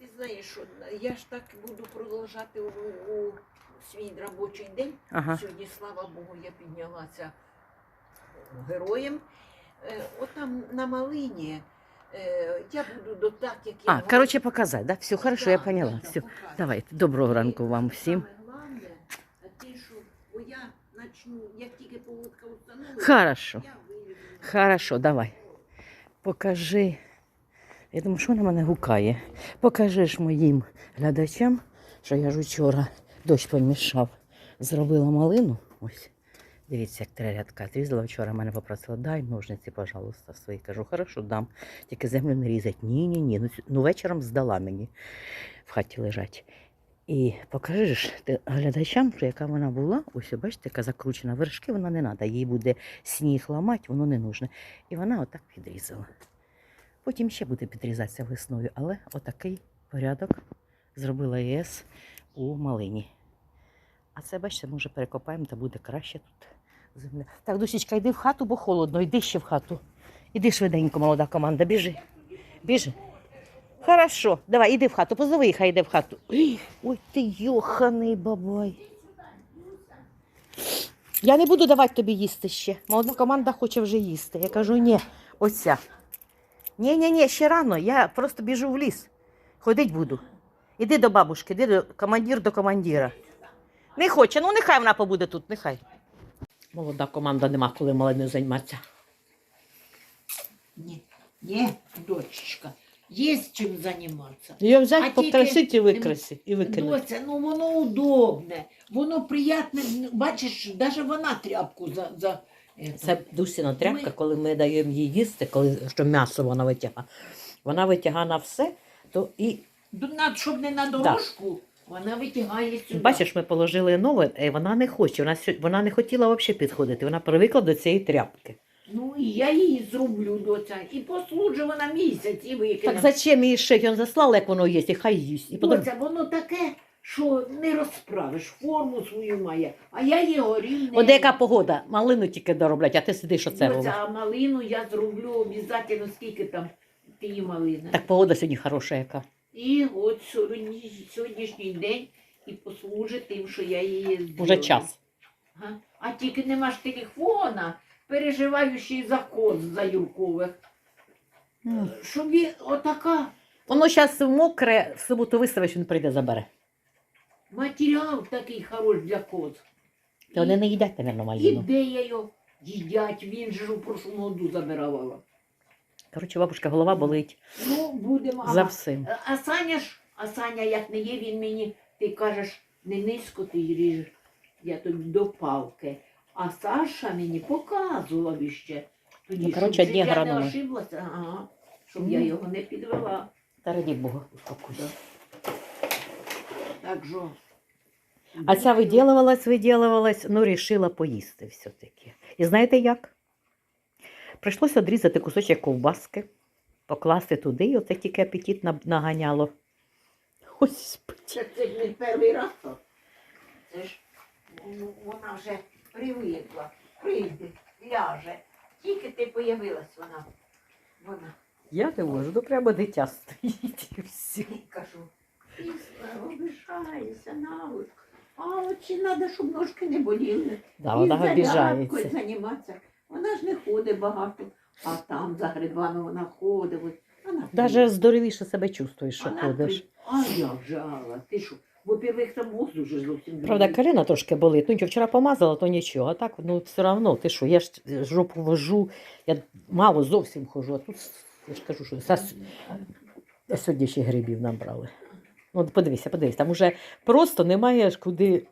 Ти знаєш, що я ж так буду продовжати у, у свій робочий день. Ага. Сьогодні, слава Богу, я піднялася героєм. Е, Отам на малині е, я буду до так, як я А, говорю. короче, показать, да? Все, хорошо, я поняла. Все. Давайте, доброго ранку вам всім. Головне, те, що бо я начну, як тільки поводка установлю, Хорошо, я хорошо, давай. Покажи. Я думаю, що вона мене гукає. Покажи ж моїм глядачам, що я ж вчора дощ помішав. Зробила малину. Ось. Дивіться, як три рядка зрізала. Вчора мене попросила, дай ножниці, пожалуйста, свої. Кажу, хорошо, дам. Тільки землю не різать. Ні, ні, ні. Ну, ну вечором здала мені в хаті лежать. І покажи ти глядачам, що яка вона була. Ось, бачите, яка закручена вершки, вона не треба. Їй буде сніг ламати, воно не нужне. І вона отак підрізала. Потім ще буде підрізатися весною, але отакий порядок зробила ЄС у малині. А це, бачите, може перекопаємо, та буде краще тут земля. Так, душечка, йди в хату, бо холодно, йди ще в хату. Іди швиденько, молода команда, біжи. Біжи. Хорошо, давай, іди в хату, позови їх, хай йде в хату. Ой, ти йоханий бабай. Я не буду давати тобі їсти ще. Молода команда хоче вже їсти. Я кажу, ні, оця. Ні, ні, ні, ще рано. Я просто біжу в ліс. Ходить буду. Іди до бабушки, іди до командир до командира. Не хоче, ну нехай вона побуде тут, нехай. Молода команда нема коли малиною займатися. Ні, ні, дочечка, є чим займатися. Її А взяти, тільки- покрасити і викрасити. І викинути. Доця, ну воно удобне, воно приятне. Бачиш, навіть вона тряпку за. за. Це Дусіна тряпка, коли ми даємо їй їсти, коли що м'ясо вона витягає. Вона витягає на все, то і Ду- Щоб не на дорожку, вона витягає сюди. бачиш, ми положили нове, і вона не хоче. Вона, сьо- вона не хотіла взагалі підходити. Вона привикла до цієї тряпки. Ну і я її зроблю доця. І послужу вона місяць і викине. Так зачем її ще? Він заслав, як воно є, і хай їсть. І потім... Доця, воно таке, що не розправиш, форму свою має, а я її горів. От яка погода, малину тільки дороблять, а ти сидиш оце робиш. Доця, а малину я зроблю обов'язково, скільки там тієї малини. Так погода сьогодні хороша яка. І от сьогодні, сьогоднішній день і послужить тим, що я її зроблю. Уже час. Ага. А тільки нема ж телефона, переживаючий за коз за Юркових. Щоб він отака Воно зараз мокре, в суботу виставиш, він прийде забере. Матеріал такий хороший для коз. Та вони не їдять, мабуть, І малину. де я його їдять, він же ж у прошлому году забирала. Коротше, бабушка, голова болить Ну, будемо. за ага. всім. А Саня ж, а Саня як не є, він мені, ти кажеш, не низько ти ріжеш, я тобі до палки. А Саша мені показував іще. Тоді, Ну, коротше, щоб одні я не ошиблася, ага, щоб я Мгм. його не підвела. Та раді Богу, успокойся. Так що. А ця виділувалась, виділувалась, ну рішила поїсти все-таки. І знаєте як? Прийшлося відрізати кусочок ковбаски, покласти туди, і оце тільки апетит наганяло. Господи. Це, це не перший раз. то. Це ж ну, вона вже привикла, прийде, ляже. Тільки ти появилась вона. Вона. Я не можу, ну прямо дитя стоїть і все. Кажу, Обижаєшся навик. А чи треба, щоб ножки не боліли. Да, І вона зарядкою обіжається. займатися. Вона ж не ходить багато, а там за грибами вона ходить. Ось. Вона Навіть здоровіше себе чувствуєш, що Вона ходиш. при- А як же, Алла, ти що? Во-первых, там мозг уже зовсім Правда, другий. коліна трошки болить. Ну, нічого, вчора помазала, то нічого. А так, ну, все одно, ти що, я ж жопу вожу, я мало зовсім хожу, а тут, я ж кажу, що сьогодні ще грибів набрали. Ну, от подивися, подивись, там уже просто немає ж куди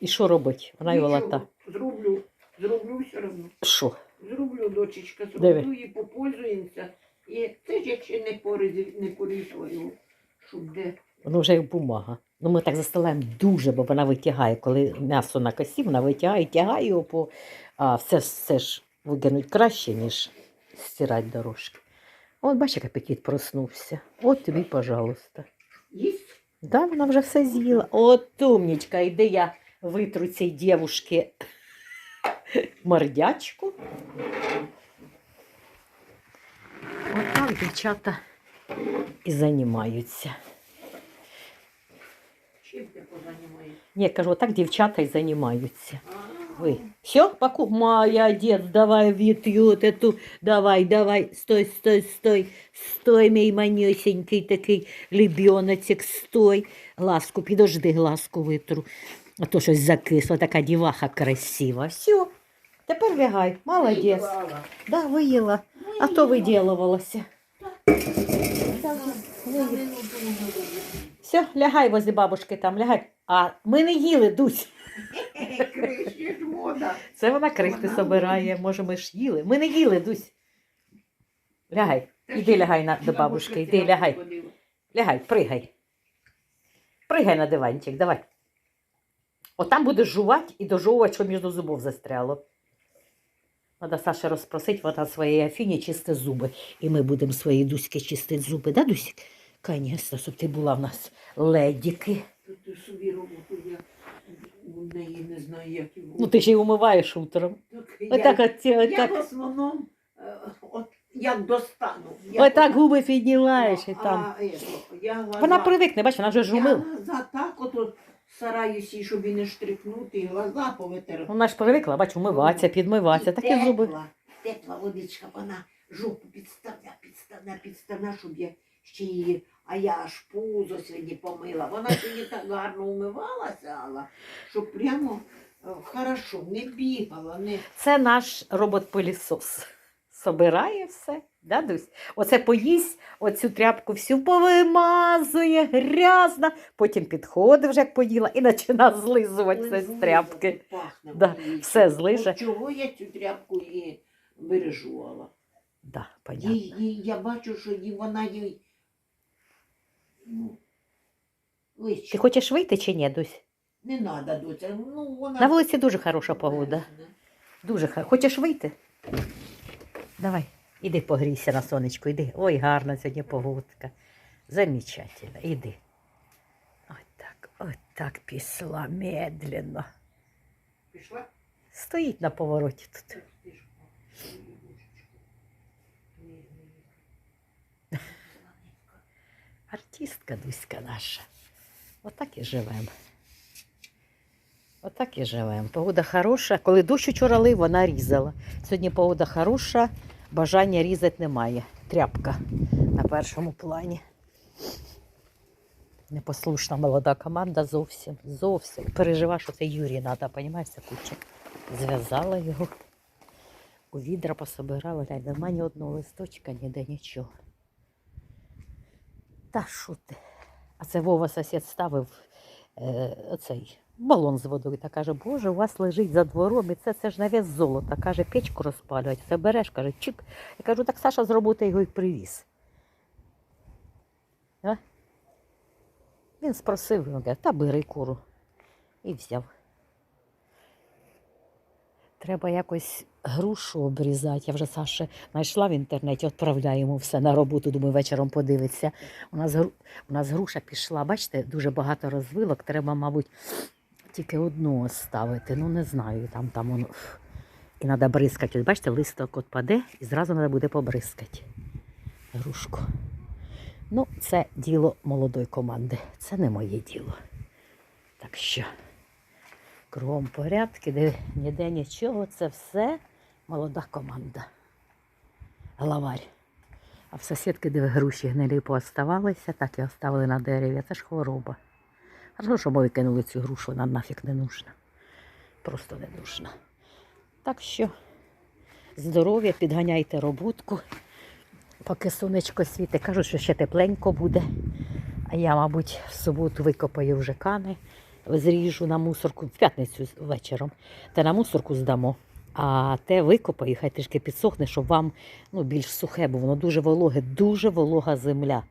і що робити. Вона його лата. Зроблю, зроблю все одно. Що? Зроблю, дочечка, Диви. зроблю і попользуємося. І це ж якщо не порізав, не порізала його, щоб де. Воно вже як бумага. Ну, ми так застилаємо дуже, бо вона витягає. Коли м'ясо на косі, вона витягає, тягає його по. А все, все ж викинуть краще, ніж стирати дорожки. От бачиш, як апетит проснувся. От тобі, пожалуйста. Їсть? Да, вона вже все з'їла. От умнічка, іди я витру цій дівушки мордячку. От так дівчата і займаються. чим ти позанімаєш? Ні, кажу, отак дівчата і займаються. Ви. Все, паку. Молодец, давай в'ють эту. Давай, давай. Стой, стой, стой. Стой, мій манюсенький такий лебіночек, стой. Глазку, підожди, глазку витру. А то щось закисло, така діваха красива. Все. Тепер лягай. Молодець. виїбала. Да, виїла. А то буду. Все, лягай возле бабушки там, лягай. А ми не їли, Дусь. Криші ж мода. Це вона крихти Вона собирає. Може, ми ж їли. Ми не їли, Дусь. Лягай. Та Іди лягай на, до бабушки, іди лягай. Лягай, пригай. Пригай на диванчик, давай. Отам будеш жувати і дожовувати, що між зубов застряло. Треба Саша розпросить, вона своєї Афіні чисти зуби. І ми будемо своїй Дуськи чистити зуби, да, Дусік? Звісно, щоб ти була в нас ледіки. Тут ти я не знаю, як його. Ну ти ж її умиваєш утром. Так, Отак, я, от, я в отак, основному е, от, як достану. Я отак губи піднімаєш і А, там. ето, я глаза, Вона привикне, бачиш, вона вже я жумила. глаза так от, от стараюся, щоб і не штрикнути, і глаза повитирати. Вона ж привикла, бач, умиватися, підмиватися, такі тепла, зуби. Тепла водичка, вона жопу підставля, підставля, підставля, щоб я ще її, а я аж пузо сьогодні помила. Вона сьогодні так гарно умивалася, Алла, що прямо е, хорошо, не бігала, не Це наш робот-пилісос. Собирає все. Да, Дусь? Оце поїсть, оцю тряпку всю повимазує, грязна, потім підходить вже як поїла і починає злизувати це з тряпки. пахне Да, все злиже. От чого я цю тряпку і бережувала? Да, понятно. Їй, їй, я бачу, що їй, вона їй. Ну, Ти хочеш вийти чи ні, Дусь? Не треба, доця. Ну, вона... На вулиці дуже хороша погода. Дуже хороша. Хочеш вийти? Давай, іди погрійся на сонечку, іди. Ой, гарна сьогодні погодка. Замечательно, іди. Ось так, ось так пішла медленно. Пішла? Стоїть на повороті тут. Артистка Дуська наша. Отак і живемо. Отак і живемо. Погода хороша. Коли дощ вчора лив, вона різала. Сьогодні погода хороша, бажання різати немає. Тряпка на першому плані. Непослушна молода команда зовсім. Зовсім. Пережива, що це Юрій треба, розумієш, куча. Зв'язала його. У відра пособирала, глянь, нема ні одного листочка, ніде нічого. Та що ти? А це Вова сусід ставив е, оцей балон з водою та каже, Боже, у вас лежить за двором, і це, це ж на вес золота. Каже, печку розпалювати, це береш, каже, чик. Я кажу, так Саша з роботи його і привіз. А? Він спросив, він каже, та бери куру. І взяв. Треба якось грушу обрізати. Я вже Саше знайшла в інтернеті, відправляю йому все на роботу, думаю, вечором подивиться. У нас, у нас груша пішла, бачите, дуже багато розвилок. Треба, мабуть, тільки одну оставити. Ну, не знаю, там, там воно. І треба бризкати. Ось бачите, листок от паде і зразу треба буде побризкати грушку. Ну, це діло молодої команди. Це не моє діло. Так що, кругом порядки, де ніде нічого, це все молода команда. Главарь. А в сусідки, де груші гнилі пооставалися, так і оставили на дереві. Це ж хвороба. Хорошо, що ми викинули цю грушу, вона нафіг не нужна. Просто не нужна. Так що здоров'я, підганяйте роботку, поки сонечко світить. Кажуть, що ще тепленько буде. А я, мабуть, в суботу викопаю вже кани, зріжу на мусорку, в п'ятницю вечором, та на мусорку здамо. А те викопаю, хай трішки підсохне, щоб вам ну, більш сухе, бо воно дуже вологе, дуже волога земля.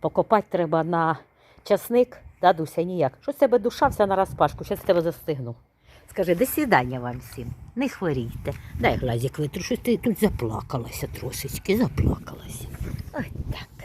Покопати треба на часник, да, Дуся, ніяк. Щось тебе душа вся на розпашку, щось тебе застигну. Скажи, до свідання вам всім. Не хворійте. Дай глазик витру, ти тут заплакалася трошечки, заплакалася. Ой, так.